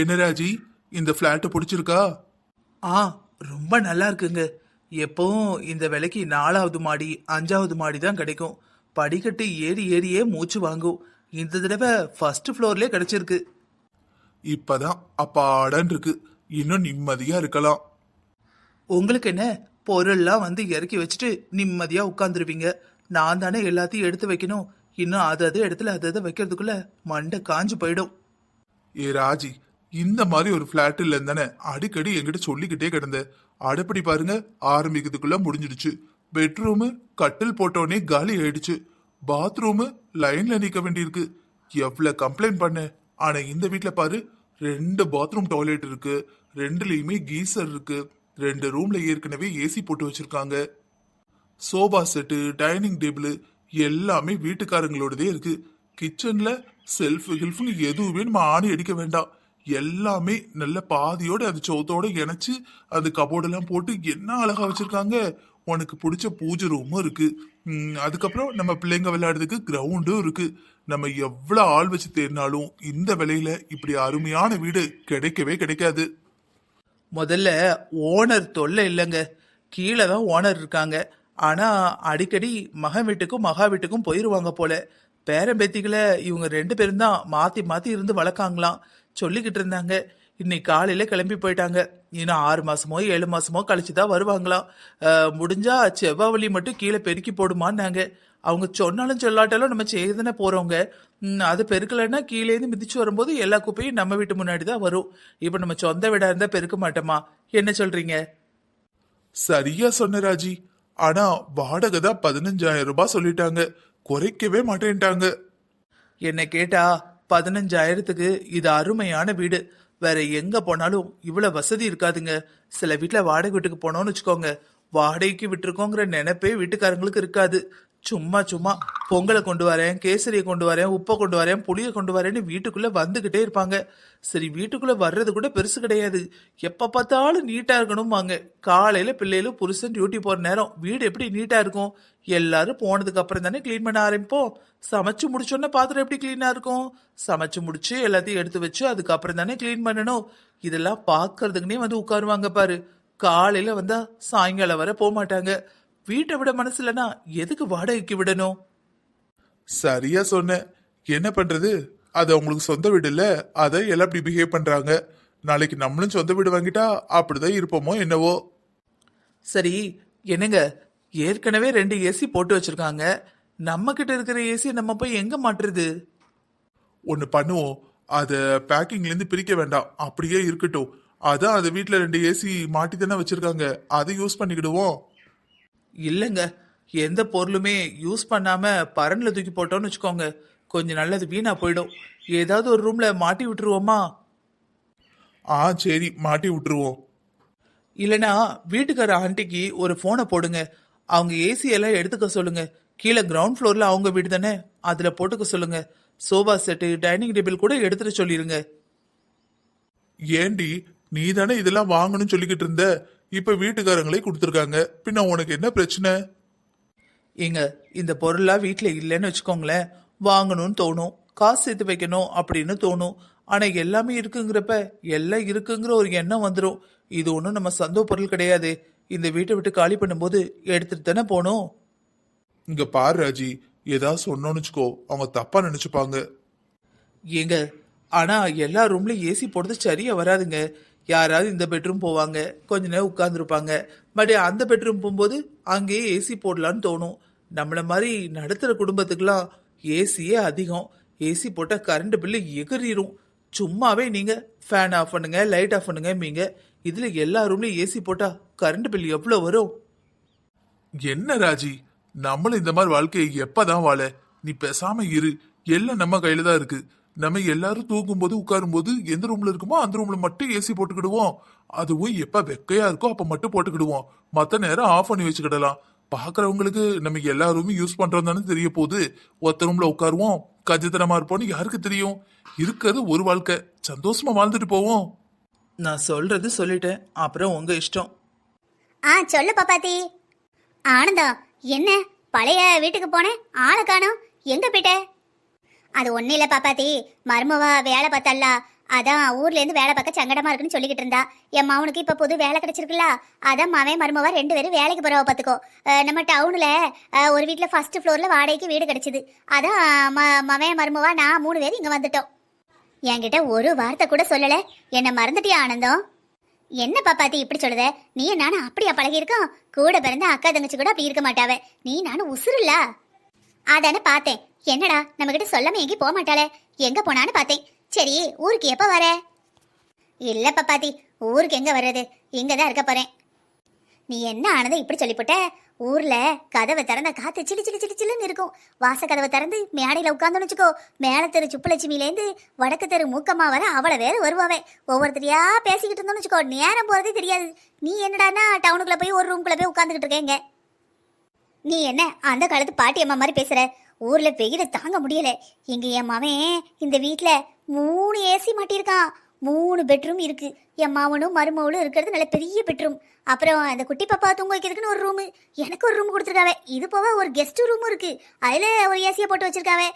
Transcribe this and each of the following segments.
என்ன ராஜி இந்த பிளாட் பிடிச்சிருக்கா? ஆ ரொம்ப நல்லா இருக்குங்க. எப்பவும் இந்த விலைக்கு நாலாவது மாடி அஞ்சாவது மாடி தான் கிடைக்கும். படிக்கட்டு ஏறி ஏறியே மூச்சு வாங்கும். இந்த தடவை ஃபர்ஸ்ட் ஃப்ளோர்லயே கிடைச்சிருக்கு. இப்பதான் அப்பாடன் இருக்கு. இன்னும் நிம்மதியா இருக்கலாம். உங்களுக்கு என்ன? பொருள்லாம் வந்து இறக்கி வச்சுட்டு நிம்மதியா உட்காந்துருவீங்க நான் தானே எல்லாத்தையும் எடுத்து வைக்கணும். இன்னும் அது அது இடத்துல அது அதை வைக்கிறதுக்குள்ள மண்டை காஞ்சு போயிடும். ஏ ராஜி இந்த மாதிரி ஒரு ஃப்ளாட் இல்லைன்னு தானே அடிக்கடி என்கிட்ட சொல்லிக்கிட்டே கிடந்த. அடுப்படி பாருங்க ஆரம்பிக்கிறதுக்குள்ள முடிஞ்சிடுச்சு. பெட்ரூமு கட்டில் போட்டோடனே காலி ஆயிடுச்சு. பாத்ரூமு லைன்ல நிக்க வேண்டியிருக்கு. எவ்வளோ கம்ப்ளைண்ட் பண்ண ஆனா இந்த வீட்டில் பாரு ரெண்டு பாத்ரூம் டாய்லெட் இருக்கு ரெண்டுலேயுமே கீசர் இருக்கு ரெண்டு ரூம்ல ஏற்கனவே ஏசி போட்டு வச்சிருக்காங்க. சோபா செட்டு டைனிங் டேபிள் எல்லாமே வீட்டுக்காரங்களோடதே இருக்கு. கிச்சன்ல செல்ஃப் ஹெல்ஃபுன்னு எதுவுமே நம்ம ஆணி அடிக்க வேண்டாம். எல்லாமே நல்ல பாதியோட அது சோத்தோட இணைச்சு அது கபோர்டெல்லாம் போட்டு என்ன அழகா வச்சிருக்காங்க? உனக்கு பிடிச்ச பூஜை ரூமும் இருக்கு. அதுக்கப்புறம் நம்ம பிள்ளைங்க விளையாடுறதுக்கு கிரவுண்டும் இருக்கு. நம்ம எவ்வளவு ஆள் வச்சு தேடினாலும் இந்த விலையில இப்படி அருமையான வீடு கிடைக்கவே கிடைக்காது. முதல்ல ஓனர் தொல்லை இல்லைங்க. கீழே தான் ஓனர் இருக்காங்க. ஆனா அடிக்கடி மகன் வீட்டுக்கும் மகா வீட்டுக்கும் போயிருவாங்க போல. பேரம்பேத்திகளை இவங்க ரெண்டு பேரும் தான் மாத்தி மாத்தி இருந்து வளர்க்காங்களாம். சொல்லிக்கிட்டு இருந்தாங்க. இன்னைக்கு காலையில கிளம்பி போயிட்டாங்க. இன்னும் ஆறு மாசமோ ஏழு மாசமோ கழிச்சு தான் வருவாங்களாம் முடிஞ்சா செவ்வாவளி மட்டும் கீழே பெருக்கி போடுமான்னாங்க. அவங்க சொன்னாலும் சொல்லாட்டாலும் நம்ம செய்யதானே போறவங்க அது பெருக்கலைன்னா கீழேருந்து மிதிச்சு வரும்போது எல்லா குப்பையும் நம்ம வீட்டு முன்னாடி தான் வரும். இப்போ நம்ம சொந்த வீடா இருந்தா பெருக்க மாட்டோமா? என்ன சொல்றீங்க? சரியா சொன்ன ராஜி. ஆனா வாடகை தான் பதினஞ்சாயிரம் ரூபாய் சொல்லிட்டாங்க. குறைக்கவே மாட்டேன்ட்டாங்க. என்ன கேட்டா பதினஞ்சாயிரத்துக்கு இது அருமையான வீடு. வேற எங்க போனாலும் இவ்வளவு வசதி இருக்காதுங்க. சில வீட்டுல வாடகை வீட்டுக்கு போனோம்னு வச்சுக்கோங்க. வாடகைக்கு விட்டுருக்கோங்கிற நினைப்பே வீட்டுக்காரங்களுக்கு இருக்காது. சும்மா சும்மா பொங்கலை கொண்டு வரேன் கேசரியை கொண்டு வரேன் உப்பை கொண்டு வரேன் புளியை கொண்டு வரேன்னு வீட்டுக்குள்ள வந்துகிட்டே இருப்பாங்க. சரி வீட்டுக்குள்ள வர்றது கூட பெருசு கிடையாது. எப்ப பார்த்தாலும் நீட்டா இருக்கணும்பாங்க. காலையில பிள்ளைகளும் புருஷன் டியூட்டி போற நேரம். வீடு எப்படி நீட்டா இருக்கும்? எல்லாரும் போனதுக்கு அப்புறம் தானே க்ளீன் பண்ண ஆரம்பிப்போம். சமைச்சு முடிச்சோன்னே பாத்திரம் எப்படி க்ளீனாக இருக்கும்? சமைச்சு முடிச்சு எல்லாத்தையும் எடுத்து வச்சு அதுக்கப்புறம் தானே க்ளீன் பண்ணணும். இதெல்லாம் பார்க்கறதுக்குனே வந்து உட்காருவாங்க பாரு. காலையில வந்தா சாயங்காலம் வர போக மாட்டாங்க வீட்டை விட மனசு இல்லைன்னா எதுக்கு வாடகைக்கு விடணும்? சரியா சொன்ன. என்ன பண்றது? அது அவங்களுக்கு சொந்த வீடு இல்ல. அதை எல்லாம் இப்படி பிஹேவ் பண்றாங்க. நாளைக்கு நம்மளும் சொந்த வீடு வாங்கிட்டா அப்படிதான் இருப்போமோ என்னவோ? சரி என்னங்க? ஏற்கனவே ரெண்டு ஏசி போட்டு வச்சிருக்காங்க. நம்ம கிட்ட இருக்கிற ஏசி நம்ம போய் எங்க மாட்டுறது? ஒன்னு பண்ணுவோம். அத பேக்கிங்ல இருந்து பிரிக்க வேண்டாம். அப்படியே இருக்கட்டும். அதான் அது வீட்ல ரெண்டு ஏசி மாட்டி தானே வச்சிருக்காங்க. அதை யூஸ் பண்ணிக்கிடுவோம். இல்லைங்க. எந்த பொருளுமே யூஸ் பண்ணாம பரன்ல தூக்கி போட்டோம்னு வச்சுக்கோங்க. கொஞ்சம் நல்லது வீணா போயிடும். ஏதாவது ஒரு ரூம்ல மாட்டி விட்டுருவோமா? ஆ சரி. மாட்டி விட்டுருவோம். இல்லனா வீட்டுக்கார ஆண்டிக்கு ஒரு போனை போடுங்க. அவங்க ஏசி எல்லாம் எடுத்துக்க சொல்லுங்க. கீழே கிரவுண்ட் ஃப்ளோர்ல அவங்க வீடு தானே? அதுல போட்டுக்க சொல்லுங்க. சோஃபா செட்டு டைனிங் டேபிள் கூட எடுத்துட்டு சொல்லிருங்க. ஏண்டி நீ தானே இதெல்லாம் வாங்கணும்னு சொல்லிக்கிட்டு இருந்த? இப்ப வீட்டுக்காரங்களே கொடுத்துருக்காங்க. பின்ன உனக்கு என்ன பிரச்சனை? ஏங்க இந்த பொருள்லாம் வீட்டில் இல்லைன்னு வச்சுக்கோங்களேன். வாங்கணும்னு தோணும். காசு சேர்த்து வைக்கணும் அப்படின்னு தோணும். ஆனா எல்லாமே இருக்குங்கிறப்ப எல்லாம் இருக்குங்கிற ஒரு எண்ணம் வந்துடும் இது ஒன்றும் நம்ம சொந்த பொருள் கிடையாது. இந்த வீட்டை விட்டு காலி பண்ணும்போது எடுத்துட்டு தானே போகணும்? இங்க பாரு ராஜி ஏதாவது சொன்னோன்னு வச்சுக்கோ. அவங்க தப்பா நினைச்சுப்பாங்க. ஏங்க ஆனா எல்லா ரூம்லயும் ஏசி போடுறது சரியா வராதுங்க. யாராவது இந்த பெட்ரூம் போவாங்க கொஞ்ச நேரம் உட்காந்துருப்பாங்க மறுபடியும் அந்த பெட்ரூம் போகும்போது அங்கேயே ஏசி போடலான்னு தோணும். நம்மளை மாதிரி நடத்துகிற குடும்பத்துக்கெல்லாம் ஏசியே அதிகம். ஏசி போட்டால் கரண்ட் பில்லு எகிறிரும் சும்மாவே நீங்கள் ஃபேன் ஆஃப் பண்ணுங்க லைட் ஆஃப் பண்ணுங்க மீங்க. இதில் எல்லா ரூம்லையும் ஏசி போட்டால் கரண்ட் பில் எவ்வளோ வரும்? என்ன ராஜி? நம்மளும் இந்த மாதிரி வாழ்க்கையை எப்பதான் வாழ? நீ பேசாம இரு. எல்லாம் நம்ம கையில தான் இருக்கு. நம்ம எல்லாரும் தூங்கும்போது உட்காரும்போது எந்த ரூம்ல இருக்குமோ அந்த ரூம்ல மட்டும் ஏசி போட்டுக்கிடுவோம். அதுவும் எப்ப வெக்கையா இருக்கோ அப்ப மட்டும் போட்டுக்கிடுவோம். மத்த நேரம் ஆஃப் பண்ணி வச்சுக்கிடலாம். பாக்குறவங்களுக்கு நம்ம எல்லா ரூமும் யூஸ் பண்றோம் தானே தெரிய போகுது. ஒத்த ரூம்ல உட்காருவோம். கஜத்தனமா இருப்போம்னு யாருக்கு தெரியும்? இருக்கிறது ஒரு வாழ்க்கை. சந்தோஷமா வாழ்ந்துட்டு போவோம். நான் சொல்றது சொல்லிட்டேன். அப்புறம் உங்க இஷ்டம். ஆ சொல்லு பாப்பாத்தி. ஆனந்தம் என்ன? பழைய வீட்டுக்கு போனேன்? ஆளை காணோம். எங்க போயிட்ட? அது ஒன்றும் இல்லை பாப்பாத்தி. மருமவா வேலை பார்த்தல்ல அதான் ஊர்ல இருந்து வேலை பார்க்க சங்கடமா இருக்குன்னு சொல்லிக்கிட்டு இருந்தா. என் மவனுக்கு இப்ப புது வேலை கிடைச்சிருக்குல்ல. அதான் மவன் மருமவா ரெண்டு பேரும் வேலைக்கு போறவ பாத்துக்கோ. நம்ம டவுன்ல ஒரு வீட்டில் ஃபர்ஸ்ட் ஃப்ளோர்ல வாடகைக்கு வீடு கிடைச்சது. அதான் ம- மவன் மருமவா நான் மூணு பேர் இங்க வந்துட்டோம். என்கிட்ட ஒரு வார்த்தை கூட சொல்லல. என்ன மறந்துட்டியா ஆனந்தம்? என்ன பாப்பாத்தி இப்படி சொல்லுத? நீ நானும் அப்படியா பழகியிருக்கோம் கூட பிறந்த அக்கா தங்கச்சி கூட அப்படி இருக்க மாட்டாவே. நீ நானும் உசுருல்ல அதானே பார்த்தேன். என்னடா நம்ம கிட்ட சொல்லாம எங்கேயும் போக மாட்டாளே. எங்க போனான்னு பார்த்தேன். சரி ஊருக்கு எப்ப வர? இல்ல பாத்தி ஊருக்கு எங்க வர்றது? இங்க தான் இருக்க போறேன். நீ என்ன ஆனதை இப்படி சொல்லிவிட்ட ஊர்ல கதவை திறந்த காத்து சிலு சிலு சிலு சிலுன்னு இருக்கும். வாச கதவை திறந்து மேடையில உட்காந்துன்னு வச்சுக்கோ. மேல தெரு சுப்புலட்சுமிலேருந்து வடக்கு தெரு மூக்கம்மா வர அவளை வேற வருவாவே. ஒவ்வொருத்தரையா பேசிக்கிட்டு இருந்தோம்னு வச்சுக்கோ. நேரம் போறதே தெரியாது. நீ என்னடானா டவுனுக்குள்ள போய் ஒரு ரூம்குள்ள போய் உட்காந்துக்கிட்டு இருக்கேங்க நீ என்ன அந்த காலத்து பாட்டி அம்மா மாதிரி பேசுற? ஊர்ல வெயில தாங்க முடியல. எங்க என் மவன் இந்த வீட்டுல மூணு ஏசி மாட்டியிருக்கான். மூணு பெட்ரூம் இருக்கு. என் மாவனும் மருமவளும் இருக்கிறது நல்ல பெரிய பெட்ரூம். அப்புறம் அந்த குட்டி பாப்பா தூங்க வைக்கிறதுக்குன்னு ஒரு ரூமு. எனக்கு ஒரு ரூம் கொடுத்துருக்காவே. இது போக ஒரு கெஸ்ட் ரூமும் இருக்கு. அதில் ஒரு ஏசியை போட்டு வச்சிருக்காவே.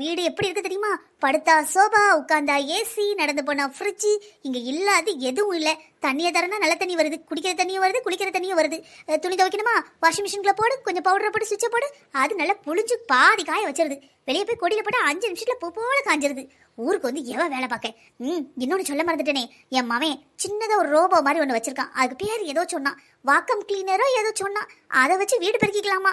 வீடு எப்படி இருக்கு தெரியுமா? படுத்தா சோபா உட்காந்தா ஏசி நடந்து போனா ஃப்ரிட்ஜு இங்கே இல்லாத எதுவும் இல்லை. தண்ணியை தரனா நல்ல தண்ணி வருது. குடிக்கிற தண்ணியும் வருது குளிக்கிற தண்ணியும் வருது. துணி துவைக்கணுமா? வாஷிங் மிஷினில் போடு கொஞ்சம் பவுடரை போட்டு சுவிட்சை போடு. அது நல்லா புளிஞ்சு பாதி காய வச்சிருது. வெளியே போய் கொடியில் போட்டு அஞ்சு நிமிஷத்தில் பூ போல காஞ்சிருது. ஊருக்கு வந்து எவன் வேலை பார்க்க? ம் இன்னொன்று சொல்ல மறந்துட்டேனே. என் மவன் சின்னதாக ஒரு ரோபோ மாதிரி ஒன்று வச்சிருக்கான். அதுக்கு பேர் ஏதோ சொன்னான். வாக்கம் கிளீனரோ ஏதோ சொன்னான். அதை வச்சு வீடு பெருக்கிக்கலாமா?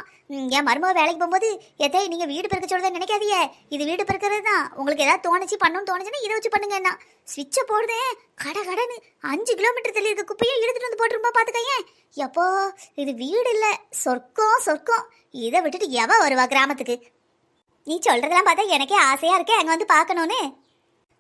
என் மருமக வேலைக்கு போகும்போது எதே நீங்கள் வீடு பெருக்க சொல்கிறத நினைக்காதீங்க. இது வீடு பெருக்கிறது தான் உங்களுக்கு ஏதாவது தோணுச்சு பண்ணணும்னு தோணுச்சுன்னா இதை வச்சு பண்ணுங்கன்னா ஸ்விட்சை போடுதே. கட கடன்னு அஞ்சு கிலோமீட்டர் தள்ளி இருக்க குப்பையை எடுத்துகிட்டு வந்து போட்டுருமா பார்த்துக்கையே எப்போ? இது வீடு இல்லை. சொர்க்கம் சொர்க்கம். இதை விட்டுட்டு எவ வருவா கிராமத்துக்கு? நீ சொல்கிறதெல்லாம் பார்த்தா எனக்கே ஆசையாக இருக்கே. அங்கே வந்து பார்க்கணுன்னு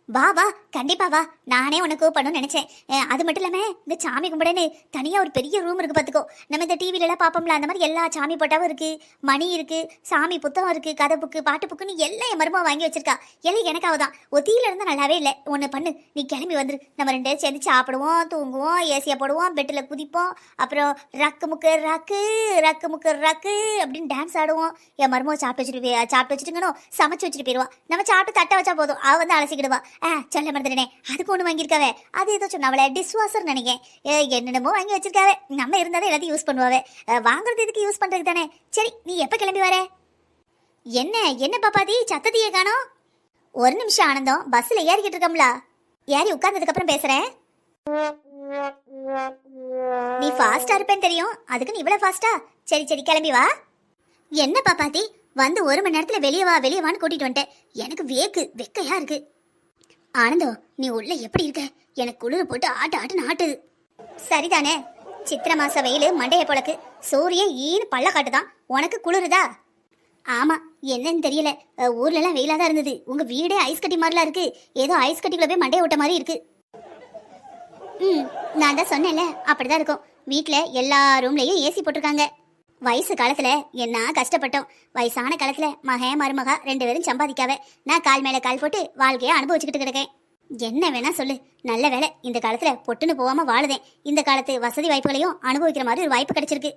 வா வா கண்டிப்பா வா. நானே உனக்கு கூப்பிடணும்னு நினைச்சேன். அது மட்டும் இல்லாம இந்த சாமி கும்பிடன்னு தனியா ஒரு பெரிய ரூம் இருக்கு பாத்துக்கோ நம்ம இந்த டிவில எல்லாம் பாப்போம்ல அந்த மாதிரி எல்லா சாமி போட்டாவும் இருக்கு. மணி இருக்கு சாமி புத்தகம் இருக்கு கதை புக்கு பாட்டு புக்குன்னு எல்லாம் என் மருமக வாங்கி வச்சிருக்கா. எல்லாம் எனக்காக தான் ஒத்தியில இருந்தா நல்லாவே இல்லை. ஒன்று பண்ணு நீ கிளம்பி வந்துரு. நம்ம ரெண்டு பேரும் சேர்ந்து சாப்பிடுவோம் தூங்குவோம் ஏசியா போடுவோம் பெட்டில் குதிப்போம். அப்புறம் ரக்கு முக்கு ரக்கு ரக்கு முக்கு ரக்கு அப்படின்னு டான்ஸ் ஆடுவோம். என் மருமக சாப்பிட்டு வச்சுட்டு சாப்பிட்டு வச்சுட்டுங்கணும் சமைச்சு வச்சுட்டு போயிடுவா நம்ம சாப்பிட்டு தட்டை வச்சா போதும். அவ வந்து அலசிக்கிடுவா. ஆ சொல்ல மறந்துட்டேனே. அதுக்கு ஒன்று வாங்கியிருக்காவே. அது ஏதோ சொன்னாவளே டிஷ்வாஷர் நினைக்கேன். ஏ, என்னென்னமோ வாங்கி வச்சிருக்காவே. நம்ம இருந்தாலும் எல்லாத்தையும் யூஸ் பண்ணுவாவே. வாங்குறது இதுக்கு யூஸ் பண்ணுறது தானே. சரி நீ எப்போ கிளம்பி வர? என்ன என்ன பாப்பாதி சத்தத்தையே காணோம். ஒரு நிமிஷம் ஆனந்தம் பஸ்ல ஏறிக்கிட்டு இருக்கோம்ல. ஏறி உட்கார்ந்ததுக்கு அப்புறம் பேசுறேன் நீ ஃபாஸ்டா இருப்பேன்னு தெரியும். அதுக்கு நீ இவ்வளவு ஃபாஸ்டா சரி சரி கிளம்பி வா. என்ன பாப்பாத்தி வந்து ஒரு மணி நேரத்துல வெளியே வா வெளியே வான்னு கூட்டிட்டு வந்துட்டேன். எனக்கு வேக்கு வெக்கையா இருக்கு. ஆனந்தம் நீ உள்ள எப்படி இருக்க? எனக்கு குளிர் போட்டு ஆட்டு ஆட்டுன்னு ஆட்டுது. சரிதானே. சித்திர மாச வெயில் மண்டைய பொழக்கு. சூரியன் ஈனு பள்ள காட்டுதான். உனக்கு குளிருதா? ஆமா என்னன்னு தெரியல. ஊர்ல எல்லாம் வெயிலா தான் இருந்தது. உங்க வீடே ஐஸ் கட்டி மாதிரிலாம் இருக்கு. ஏதோ ஐஸ் கட்டிக்குள்ள போய் மண்டைய விட்ட மாதிரி இருக்கு. ம் நான் தான் சொன்னேன்ல அப்படிதான் இருக்கும். வீட்டில் எல்லா ரூம்லேயும் ஏசி போட்டிருக்காங்க. வயசு காலத்துல என்ன கஷ்டப்பட்டோம். வயசான காலத்துல மகன் மருமகா ரெண்டு பேரும் சம்பாதிக்காவ நான் கால் மேல கால் போட்டு வாழ்க்கைய அனுபவிச்சுக்கிட்டு கிடக்கேன். என்ன வேணா சொல்லு. நல்ல வேலை இந்த காலத்துல பொட்டுன்னு போகாம வாழுதேன். இந்த காலத்து வசதி வாய்ப்புகளையும் அனுபவிக்கிற மாதிரி ஒரு வாய்ப்பு கிடைச்சிருக்கு.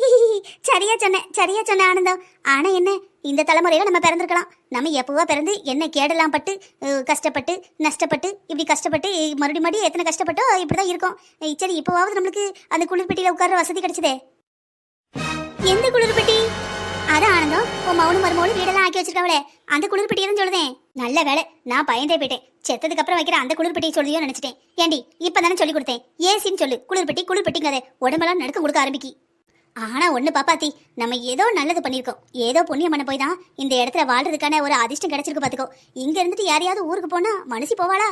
சரியா சொன்னேன் சரியா சொன்ன ஆனந்தம். ஆனா என்ன? இந்த தலைமுறையில நம்ம பிறந்திருக்கலாம். நம்ம எப்பவோ பிறந்து என்ன கேடலாம் பட்டு கஷ்டப்பட்டு நஷ்டப்பட்டு இப்படி கஷ்டப்பட்டு மறுபடியும் மறுபடியும் எத்தனை கஷ்டப்பட்டோ இப்படிதான் இருக்கும். சரி இப்போவாவது நம்மளுக்கு அந்த குளிர்பெட்டியில உட்கார வசதி கிடைச்சதே. எந்த குளிர்பெட்டி? அதான் ஆனந்தம். உன் மௌனும் மருமோடு வீடெல்லாம் ஆக்கி வச்சிருக்காவளே. அந்த குளிர்பெட்டியை தான் சொல்லுதேன். நல்ல வேலை. நான் பயந்தே போயிட்டேன். செத்ததுக்கு அப்புறம் வைக்கிற அந்த குளிர்பெட்டியை சொல்லியோ நினைச்சிட்டேன். ஏண்டி இப்பதானே சொல்லி கொடுத்தேன். ஏசின்னு சொல்லு. குளிர்பட்டி குளிர்பெட்டிங்கிறத உடம்பெல்லாம் நடுக்க கொடுக்க ஆரம்பிக்கி. ஆனா ஒண்ணு பாப்பாத்தி நம்ம ஏதோ நல்லது பண்ணிருக்கோம் ஏதோ புண்ணியம் பண்ண போய் தான் இந்த இடத்துல வாழ்றதுக்கான ஒரு அதிர்ஷ்டம் கிடைச்சிருக்கு பாத்துக்கோ. இங்க இருந்துட்டு யாரையாவது ஊருக்கு போனா மனசு போவாளா?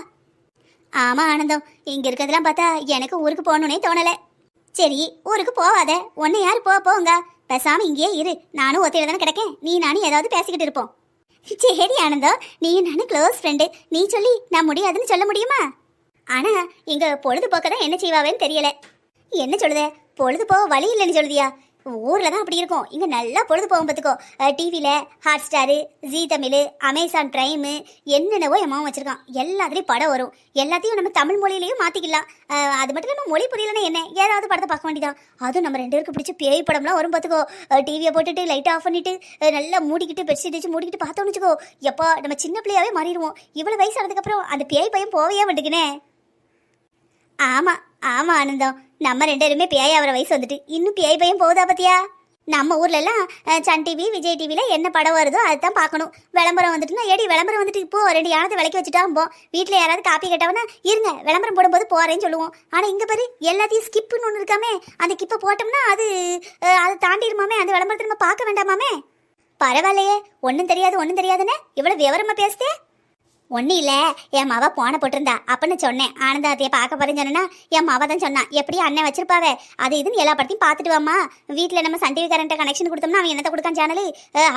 ஆமா ஆனந்தம். இங்க இருக்கிறதெல்லாம் பார்த்தா எனக்கு ஊருக்கு போகணும்னே தோணல. சரி ஊருக்கு போவாத. உன்னை யார் போ போங்க. பேசாம இங்கேயே இரு. நானும் ஒத்தையில தானே கிடக்கேன். நீ நானும் ஏதாவது பேசிக்கிட்டு இருப்போம். சரி ஆனந்தம். நீ நானும் க்ளோஸ் ஃப்ரெண்டு நீ சொல்லி நான் முடியாதுன்னு சொல்ல முடியுமா? ஆனா இங்க பொழுதுபோக்க தான் என்ன செய்வாவேன்னு தெரியல. என்ன சொல்லுத? பொழுது போக வழி இல்லைன்னு சொல்லுதியா? ஊரில் தான் அப்படி இருக்கும். இங்கே நல்லா பொழுது போகும் பார்த்துக்கோ டிவியில் Hotstar Zee Tamil Amazon Prime என்னென்னவோ என் வச்சுருக்கான். எல்லாத்துலேயும் படம் வரும். எல்லாத்தையும் நம்ம தமிழ் மொழியிலையும் மாற்றிக்கலாம் அது மட்டும் இல்லாமல் மொழி புரியலன்னா என்ன? ஏதாவது படத்தை பார்க்க வேண்டியதான் அதுவும் நம்ம ரெண்டு பேருக்கு பிடிச்ச பேய் படம்லாம் வரும் பார்த்துக்கோ. டிவியை போட்டுட்டு லைட்டை ஆஃப் பண்ணிவிட்டு நல்லா மூடிக்கிட்டு பெட்ஷீட் வச்சு மூடிக்கிட்டு பார்த்தோம்னு வச்சுக்கோ. எப்பா நம்ம சின்ன பிள்ளையாவே மாறிடுவோம். இவ்வளோ வயசு அந்த பேய் பையன் போவையே மாட்டேங்குனே ஆமாம் ஆமாம் ஆனந்தம். நம்ம ரெண்டு பேருமே பேய் ஆகிற வயசு வந்துட்டு. இன்னும் பேய் பையன் போகுதா பத்தியா? நம்ம ஊர்ல எல்லாம் சன் டிவி விஜய் டிவில என்ன படம் வருதோ அதுதான் பார்க்கணும். விளம்பரம் வந்துட்டுனா ஏடி விளம்பரம் வந்துட்டு இப்போ ரெண்டு யானத்தை விளக்கி வச்சுட்டா போம் வீட்டில் யாராவது காப்பி கேட்டவனா இருங்க விளம்பரம் போடும்போது போறேன்னு சொல்லுவோம். ஆனா இங்க பாரு எல்லாத்தையும் ஸ்கிப்புன்னு ஒன்று இருக்காமே. அந்த கிப்பை போட்டோம்னா அது அதை தாண்டிடுமாமே. அந்த விளம்பரத்தை நம்ம பார்க்க வேண்டாமாமே. பரவாயில்லையே ஒன்றும் தெரியாது ஒன்றும் தெரியாதுன்னு? இவ்வளோ விவரமா பேசுதே? ஒன்றும் இல்லை என் மாவ போன போட்டிருந்தா. அப்படின்னு சொன்னேன். ஆனந்தாத்தையை பார்க்க போறேன்னு சொன்னா என் மவ தான் சொன்னான் எப்படியும் அண்ணன் வச்சிருப்பாவே. அது இதுன்னு எல்லா படத்தையும் பார்த்துட்டு வாமா வீட்டில் நம்ம சன் டிவி கரண்ட்டை கனெக்ஷன் கொடுத்தோம்னா அவன் என்னத்தை கொடுக்கான் சேனலு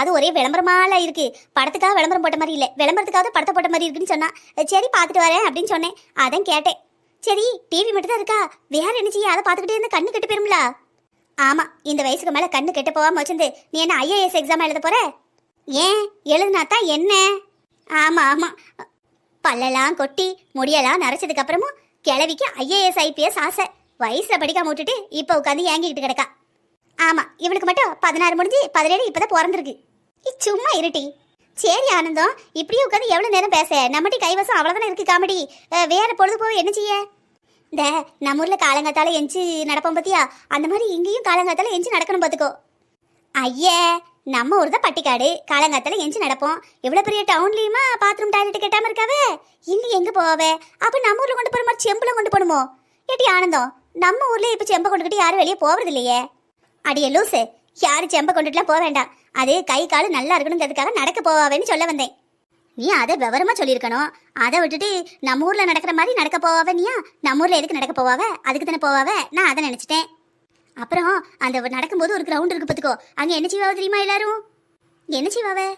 அது ஒரே விளம்பரமால இருக்கு. படத்துக்காக விளம்பரம் போட்ட மாதிரி இல்லை. விளம்பரத்துக்காக படத்தை போட்ட மாதிரி இருக்குன்னு சொன்னா சரி பார்த்துட்டு வரேன் அப்படின்னு சொன்னேன். அதான் கேட்டேன். சரி டிவி மட்டும் தான் இருக்கா? வேற என்ன செய்ய? அதை பார்த்துக்கிட்டே இருந்து கண்ணு கெட்டு போயிரும்ல? ஆமா இந்த வயசுக்கு மேல கண்ணு கெட்டு போகாம வச்சிருந்து நீ என்ன ஐஏஎஸ் எக்ஸாம் எழுத போற? ஏன்? எழுதுனா தான் என்ன? ஆமாம் ஆமாம் பல்லெல்லாம் கொட்டி முடியெல்லாம் நரைச்சதுக்கு அப்புறமும் கிழவிக்கு ஐஏஎஸ் ஐபிஎஸ் ஆசை. வயசில் படிக்காம விட்டுட்டு இப்போ உட்காந்து ஏங்கிக்கிட்டு கிடக்கா. ஆமாம் இவனுக்கு மட்டும் பதினாறு முடிஞ்சு பதினேழு இப்போ தான் பிறந்திருக்கு. இ, சும்மா இருட்டி. சரி ஆனந்தம் இப்படியே உட்காந்து எவ்வளோ நேரம் பேச? நம்மட்டி கைவசம் அவ்வளோதானே இருக்குது காமெடி. வேறு வேற பொழுதுபோக என்ன செய்ய? இந்த நம்ம ஊரில் காலங்காத்தால எஞ்சி நடப்போம் பார்த்தியா அந்த மாதிரி இங்கேயும் காலங்காத்தால எஞ்சி நடக்கணும் பார்த்துக்கோ ஐயே நம்ம ஊர் தான் பட்டிக்காடு. காலங்காத்தில் எஞ்சி நடப்போம். இவ்வளோ பெரிய டவுன்லேயுமா பாத்ரூம் டாய்லெட் கேட்டாமல் இருக்காவே? இங்க எங்கே போவே? அப்போ நம்ம ஊரில் கொண்டு போகிற மாதிரி செம்பில் கொண்டு போகணுமோ? ஏட்டி ஆனந்தம் நம்ம ஊர்லேயே இப்போ செம்பை கொண்டுக்கிட்டு யாரும் வெளியே போகிறது இல்லையே அடியே லூசு யாரும் செம்பை கொண்டுட்டுலாம் போக வேண்டாம். அது கை கால் நல்லா இருக்கணுங்கிறதுக்காக நடக்க போவாவேன்னு சொல்ல வந்தேன். நீ அதை விவரமா சொல்லியிருக்கணும். அதை விட்டுட்டு நம்ம ஊர்ல நடக்கிற மாதிரி நடக்க போவாவ நீயா? நம்ம ஊர்ல எதுக்கு நடக்க போவாவ? அதுக்கு தானே போவாவ? நான் அதை நினைச்சிட்டேன். அப்புறம் அந்த நடக்கும்போது ஒரு கிரவுண்ட் இருக்கு பார்த்துக்கோ. அங்க என்ன செய்வாவ தெரியுமா எல்லாரும்? என்ன செய்வாவே?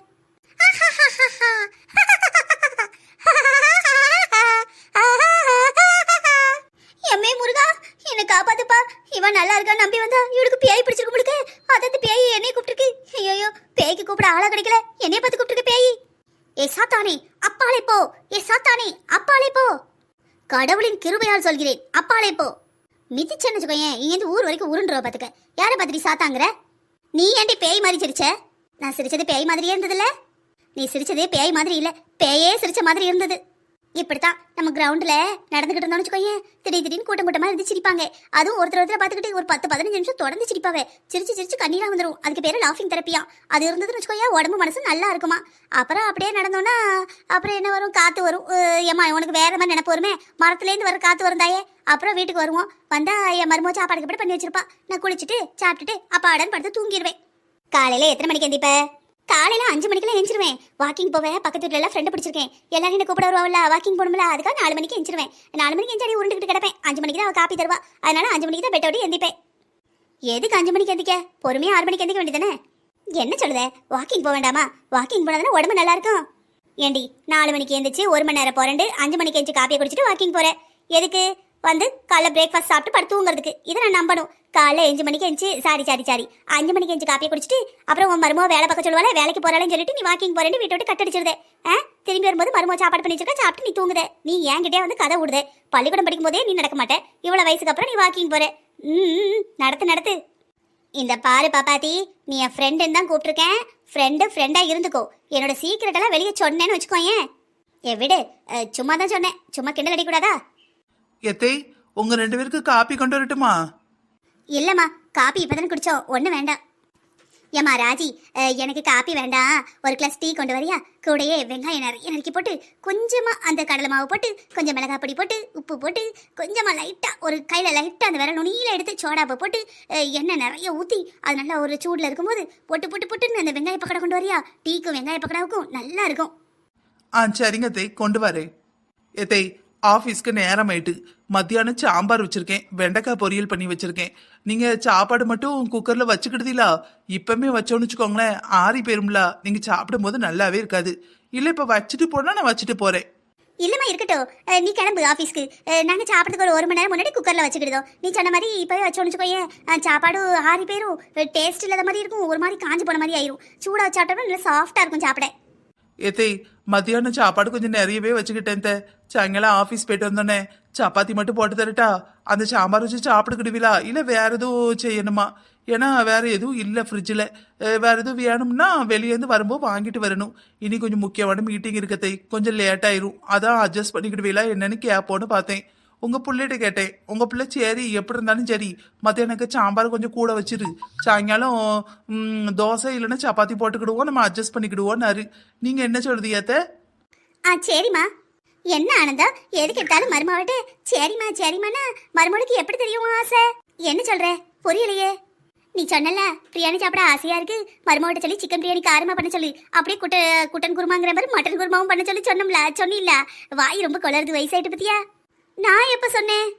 எம்மே முருகா என்னை காப்பாத்துப்பா. இவன் நல்லா இருக்கா நம்பி வந்தா இவனுக்கு பேய் பிடிச்சிருக்கு முழுக்க அதாவது பேய் என்னைய கூப்பிட்டுருக்கு. ஐயோ பேய்க்கு கூப்பிட ஆளா கிடைக்கல. என்னைய பார்த்து கூப்பிட்டுருக்கு பேய். ஏ சாத்தானே அப்பாலே போ. ஏ சாத்தானே அப்பாலே போ. கடவுளின் கிருபையால் சொல்கிறேன் அப்பாலே போ. மிதிச்சேன்னு வச்சுக்கோயேன் இங்கேருந்து ஊர் வரைக்கும் உருண்டுருவ பார்த்துக்க யாரை பார்த்துட்டு சாத்தாங்கிற? நீ ஏன்டி பேய் மாதிரி சிரிச்ச? நான் சிரிச்சது பேய் மாதிரியே இருந்ததுல்ல. நீ சிரிச்சதே பேய் மாதிரி இல்லை. பேயே சிரிச்ச மாதிரி இருந்தது. இப்படித்தான் நம்ம கிரவுண்ட்ல நடந்துகிட்டு இருந்தோம்னு வச்சுக்கோயேன். திடீர் திடீர்னு கூட்டம் கூட்டமா இருந்து சிரிப்பாங்க. அதுவும் ஒருத்தர் ஒருத்தர் பார்த்துக்கிட்டு ஒரு பத்து பதினஞ்சு நிமிஷம் தொடர்ந்து சிரிப்பாவே சிரிச்சு சிரிச்சு கண்ணீரா வந்துடும் அதுக்கு பேரு லாஃபிங் தெரப்பியா அது இருந்ததுன்னு வச்சுக்கோங்க உடம்பு மனசு நல்லா இருக்குமா? அப்புறம் அப்படியே நடந்தோம்னா அப்புறம் என்ன வரும்? காத்து வரும். ஏமா ஏம்மா உனக்கு வேற மாதிரி நினைப்பு வருமே? மரத்துலேருந்து வர காத்து வருந்தாயே? அப்புறம் வீட்டுக்கு வருவோம். வந்தா என் மருமோ சாப்பாடு கீப்பாடு பண்ணி வச்சிருப்பா. நான் குளிச்சுட்டு சாப்பிட்டுட்டு அப்பாடன்னு படுத்து தூங்கிடுவேன் காலையில எத்தனை மணிக்கு எந்திப்ப? காலையில அஞ்சு மணிக்கெல்லாம் எஞ்சிருவேன் வாக்கிங் போவேன். பக்கத்து வீட்டுல எல்லாம் ஃப்ரெண்ட் பிடிச்சிருக்கேன். எல்லாரும் என்ன கூப்பிட வருவாள்ல வாக்கிங் போகணும்ல அதுக்காக நாலு மணிக்கு எஞ்சிருவேன் நாலு மணிக்கு எஞ்சாடி உருண்டுகிட்டு கிடப்பேன். அஞ்சு மணிக்கு தான் அவ காப்பி தருவா. அதனால அஞ்சு மணிக்கு தான் பெட்டோடி எந்திப்பேன். எதுக்கு அஞ்சு மணிக்கு எந்திக்க? பொறுமையா ஆறு மணிக்கு எந்திக்க வேண்டியதானே என்ன சொல்லுத? வாக்கிங் போக வேண்டாமா? வாக்கிங் போனாதானே உடம்பு நல்லா இருக்கும். ஏண்டி நாலு மணிக்கு எந்திரிச்சு ஒரு மணி நேரம் போறேன் அஞ்சு மணிக்கு எந்திரிச்சு காப்பியை குடிச்சிட்டு வாக்கிங் போறேன் எதுக்கு? வந்து காலைல பிரேக்ஃபாஸ்ட் சாப்பிட்டு படுத்து தூங்குறதுக்கு. இதை நான் நம்பணும். காலைல அஞ்சு மணிக்கு எந்திச்சு சாரி சாரி சாரி. அஞ்சு மணிக்கு எந்திச்சு காப்பியை குடிச்சிட்டு அப்புறம் உன் மருமோ வேலை பார்க்க சொல்லுவாளே வேலைக்கு போறாளேன்னு சொல்லிட்டு நீ வாக்கிங் போறேன்னு வீட்டை விட்டு கட்டடிச்சிருதே ஆ? திரும்பி வரும்போது மருமோ சாப்பாடு பண்ணி வச்சிருக்க சாப்பிட்டு நீ தூங்குதே. நீ என்கிட்டயே வந்து கதை விடுதே பள்ளிக்கூடம் படிக்கும் போதே நீ நடக்க மாட்டேன் இவ்வளோ வயசுக்கு அப்புறம் நீ வாக்கிங் போற. ம் நடத்து நடத்து. இந்த பாரு பாப்பாத்தி நீ என் ஃப்ரெண்டுன்னு தான் கூப்பிட்டுருக்கேன். ஃப்ரெண்டு ஃப்ரெண்டாக இருந்துக்கோ. என்னோட சீக்கிரட்டெல்லாம் வெளியே சொன்னேன்னு வச்சுக்கோயேன். ஏ விடு. சும்மா தான் சொன்னேன். சும்மா கிண்டல் அடிக்கூடாதா எத்தை உங்க ரெண்டு பேருக்கு காப்பி கொண்டு வரட்டுமா? இல்லைம்மா காப்பி இப்போதானே குடிச்சோம். ஒன்றும் வேண்டாம். ஏம்மா ராஜி அஹ், எனக்கு காப்பி வேண்டாம். ஒரு கிளாஸ் டீ கொண்டு வரியா? கூடயே வெங்காயம் நிறைய நறுக்கி போட்டு கொஞ்சமாக அந்த கடலை மாவு போட்டு கொஞ்சம் மிளகாய் பொடி போட்டு உப்பு போட்டு கொஞ்சமாக லைட்டாக ஒரு கையில் லைட்டாக அந்த விரல் நுனியில் எடுத்து சோடாப்பை போட்டு அஹ், எண்ணெய் நிறைய ஊற்றி அது நல்லா ஒரு சூடில் இருக்கும்போது பொட்டு பொட்டு பொட்டுன்னு அந்த வெங்காய பக்கடா கொண்டு வரியா? டீக்கும் வெங்காய பக்கடாவுக்கும் நல்லா இருக்கும். ஆ சரிங்க அத்தை கொண்டு வரேன். எத்தை ஆஃபீஸ்க்கு நேரம் ஆயிட்டு மத்தியானம் சாம்பார் வச்சிருக்கேன். வெண்டைக்காய் பொரியல் பண்ணி வச்சிருக்கேன். நீங்க சாப்பாடு மட்டும் குக்கர்ல வச்சுக்கிட்டதீங்களா இப்பமே வச்சோன்னு வச்சுக்கோங்களேன். ஆறி போயிரும்ல. நீங்க சாப்பிடும் போது நல்லாவே இருக்காது. இல்ல இப்ப வச்சுட்டு போனா நான் வச்சுட்டு போறேன். இல்லம்மா இருக்கட்டும். நீ கிளம்பு ஆஃபீஸ்க்கு அஹ், நாங்க சாப்பிட்றதுக்கு ஒரு ஒரு மணி நேரம் முன்னாடி குக்கர்ல வச்சுக்கிடுதோம். நீ சொன்ன மாதிரி இப்பவே வச்சோன்னு வச்சுக்கோயேன். அஹ், சாப்பாடு ஆறி போயிரும். டேஸ்ட் இல்லாத மாதிரி இருக்கும். ஒரு மாதிரி காஞ்சு போன மாதிரி ஆயிரும். சூடா வச்சு சாப்பிட்டோம்னா நல்லா சாஃப்டா இருக்கும் சாப்பிட. ஏத்தே மத்தியானம் சாப்பாடு கொஞ்சம் நிறையவே வச்சுக்கிட்டேன் சாயங்காலம் ஆஃபீஸ் போயிட்டு வந்தோடனே சப்பாத்தி மட்டும் போட்டு தரட்டா? அந்த சாம்பார் வச்சு சாப்பிட்டுக்கிடுவீங்களா இல்லை வேற எதுவும் செய்யணுமா? ஏன்னா வேற எதுவும் இல்லை ஃப்ரிட்ஜில் வேற எதுவும் வேணும்னா வெளியேருந்து வரும்போது வாங்கிட்டு வரணும். இனி கொஞ்சம் முக்கியமான மீட்டிங் இருக்கத்தை கொஞ்சம் லேட் ஆயிரும். அதான் அட்ஜஸ்ட் பண்ணிக்கிடுவீங்களா என்னன்னு கேட்போன்னு பார்த்தேன். உங்க பிள்ளைகிட்ட கேட்டேன். உங்க பிள்ளை சரி எப்படி இருந்தாலும் சரி மத்தியானக்கு சாம்பார் கொஞ்சம் கூட வச்சிரு. சாயங்காலம் தோசை இல்லைன்னா சப்பாத்தி போட்டுக்கிடுவோம். நம்ம அட்ஜஸ்ட் பண்ணிக்கிடுவோம்னாரு. நீங்க என்ன சொல்றது ஏத்த ஆ சரிம்மா. என்ன ஆனந்தா? எதுக்கு எடுத்தாலும் மருமாவட்டு சரிம்மா சரிம்மாண்ணா மருமகளுக்கு எப்படி தெரியும் ஆசை? என்ன சொல்ற? புரியலையே. நீ சொன்னல பிரியாணி சாப்பிட ஆசையா இருக்கு? மருமாவட்ட சொல்லி சிக்கன் பிரியாணி காரமா பண்ண சொல்லி. அப்படியே குட்ட குட்டன் குருமாங்கிற மாதிரி மட்டன் குருமாவும் பண்ண சொல்லி சொன்னோம்ல சொன்னில்ல. வாய் ரொம்ப கொளருது வயசாயிட்டு பத்தியா? நான் எப்ப சொன்னேன்?